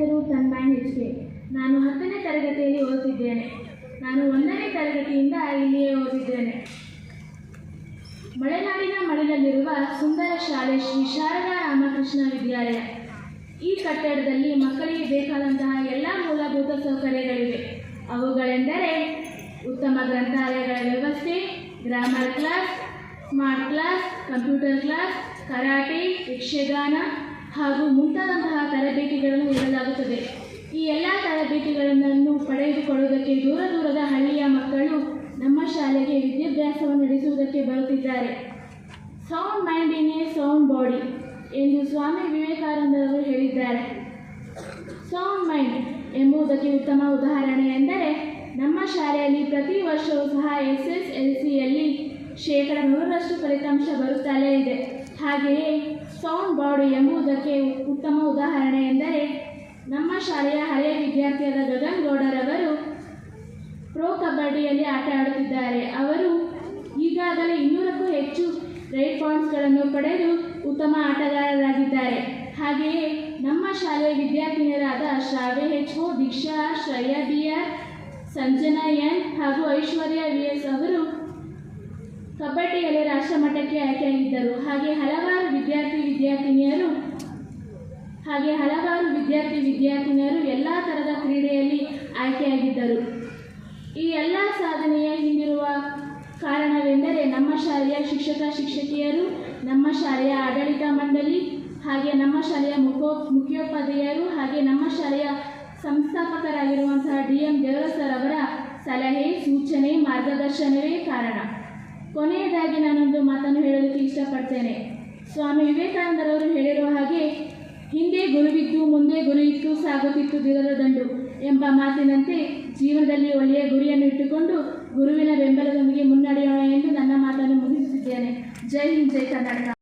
ಹೆಸರು Tanmay H K ನಾನು ಹತ್ತನೇ ತರಗತಿಯಲ್ಲಿ ಓದುತ್ತಿದ್ದೇನೆ ನಾನು ಒಂದನೇ ತರಗತಿಯಿಂದ ಇಲ್ಲಿಯೇ ಓದಿದ್ದೇನೆ. ಮಲೆನಾಡಿನ ಮಳೆಯಲ್ಲಿರುವ ಸುಂದರ ಶಾಲೆ ಶ್ರೀ ಶಾರದಾ ರಾಮಕೃಷ್ಣ ವಿದ್ಯಾಲಯ. ಈ ಕಟ್ಟಡದಲ್ಲಿ ಮಕ್ಕಳಿಗೆ ಬೇಕಾದಂತಹ ಎಲ್ಲ ಮೂಲಭೂತ ಸೌಕರ್ಯಗಳಿವೆ. ಅವುಗಳೆಂದರೆ ಉತ್ತಮ ಗ್ರಂಥಾಲಯಗಳ ವ್ಯವಸ್ಥೆ, grammar class, smart class, computer class, karate, Yakshagana ಹಾಗೂ ಮುಂತಾದಂತಹ ತರಬೇತಿಗಳನ್ನು ನೀಡಲಾಗುತ್ತದೆ. ಈ ಎಲ್ಲ ತರಬೇತಿಗಳನ್ನು ಪಡೆದುಕೊಳ್ಳುವುದಕ್ಕೆ ದೂರ ದೂರದ ಹಳ್ಳಿಯ ಮಕ್ಕಳು ನಮ್ಮ ಶಾಲೆಗೆ ವಿದ್ಯಾಭ್ಯಾಸವನ್ನು ನಡೆಸುವುದಕ್ಕೆ ಬರುತ್ತಿದ್ದಾರೆ. Sound mind in a sound body ಎಂದು ಸ್ವಾಮಿ ವಿವೇಕಾನಂದರವರು ಹೇಳಿದ್ದಾರೆ. ಸೌಂಡ್ ಮೈಂಡ್ ಎಂಬುದಕ್ಕೆ ಉತ್ತಮ ಉದಾಹರಣೆ ಎಂದರೆ ನಮ್ಮ ಶಾಲೆಯಲ್ಲಿ ಪ್ರತಿ ವರ್ಷವೂ ಸಹ ಎಸ್ ಎಸ್ ಎಲ್ ಸಿಯಲ್ಲಿ ಶೇಕಡ ನೂರರಷ್ಟು ಫಲಿತಾಂಶ ಬರುತ್ತಲೇ ಇದೆ. ಹಾಗೆಯೇ ಸೌಂಡ್ ಬಾಡಿ ಎಂಬುದಕ್ಕೆ ಉತ್ತಮ ಉದಾಹರಣೆ ಎಂದರೆ, ನಮ್ಮ ಶಾಲೆಯ ಹಳೆಯ ವಿದ್ಯಾರ್ಥಿಯಾದ ಗಗನ್ ಗೌಡರವರು ಪ್ರೋ ಕಬಡ್ಡಿಯಲ್ಲಿ ಆಟ ಆಡುತ್ತಿದ್ದಾರೆ. ಅವರು ಈಗಾಗಲೇ ಇನ್ನೂರಕ್ಕೂ ಹೆಚ್ಚು ರೈಟ್ ಪಾಯಿಂಟ್ಸ್ಗಳನ್ನು ಪಡೆದು ಉತ್ತಮ ಆಟಗಾರರಾಗಿದ್ದಾರೆ. ಹಾಗೆಯೇ ನಮ್ಮ ಶಾಲೆಯ ವಿದ್ಯಾರ್ಥಿನಿಯರಾದ Shravya H O Deeksha Shreya B R, Sanjana N ಹಾಗೂ ಐಶ್ವರ್ಯ ವಿ ಎಸ್ ಅವರು ಕಬಡ್ಡಿಯಲ್ಲಿ ರಾಷ್ಟ್ರಮಟ್ಟಕ್ಕೆ ಆಯ್ಕೆಯಾಗಿದ್ದರು. ಹಾಗೆ ಹಲವಾರು ವಿದ್ಯಾರ್ಥಿನಿಯರು. ಹಾಗೆ ಹಲವಾರು ವಿದ್ಯಾರ್ಥಿ ವಿದ್ಯಾರ್ಥಿನಿಯರು ಎಲ್ಲ ಥರದ ಕ್ರೀಡೆಯಲ್ಲಿ ಆಯ್ಕೆಯಾಗಿದ್ದರು. ಈ ಎಲ್ಲ ಸಾಧನೆಯ ಹಿಂದಿರುವ ಕಾರಣವೆಂದರೆ ನಮ್ಮ ಶಾಲೆಯ ಶಿಕ್ಷಕ ಶಿಕ್ಷಕಿಯರು, ನಮ್ಮ ಶಾಲೆಯ ಆಡಳಿತ ಮಂಡಳಿ, ಹಾಗೆ ನಮ್ಮ ಶಾಲೆಯ ಮುಖೋ ಮುಖ್ಯೋಪಾಧ್ಯಾಯರು, ಹಾಗೆ ನಮ್ಮ ಶಾಲೆಯ ಸಂಸ್ಥಾಪಕರಾಗಿರುವಂತಹ ಡಿ ಎಂ ದೇವರ ಅವರ ಸಲಹೆ, ಸೂಚನೆ, ಮಾರ್ಗದರ್ಶನವೇ ಕಾರಣ. ಕೊನೆಯದಾಗಿ ನಾನೊಂದು ಮಾತನ್ನು ಹೇಳಲಿಕ್ಕೆ ಇಷ್ಟಪಡ್ತೇನೆ. ಸ್ವಾಮಿ ವಿವೇಕಾನಂದರವರು ಹೇಳಿರುವ ಹಾಗೆ, ಹಿಂದೆ ಗುರುವಿದ್ದು ಮುಂದೆ ಗುರಿ ಇತ್ತು ಸಾಗುತ್ತಿತ್ತು ದಿನದ ದಂಡು ಎಂಬ ಮಾತಿನಂತೆ ಜೀವನದಲ್ಲಿ ಒಳ್ಳೆಯ ಗುರಿಯನ್ನು ಇಟ್ಟುಕೊಂಡು ಗುರುವಿನ ಬೆಂಬಲದೊಂದಿಗೆ ಮುನ್ನಡೆಯೋಣ ಎಂದು ನನ್ನ ಮಾತನ್ನು ಮುಗಿಸುತ್ತಿದ್ದೇನೆ. ಜೈ ಹಿಂದ್, ಜೈ ಕರ್ನಾಟಕ.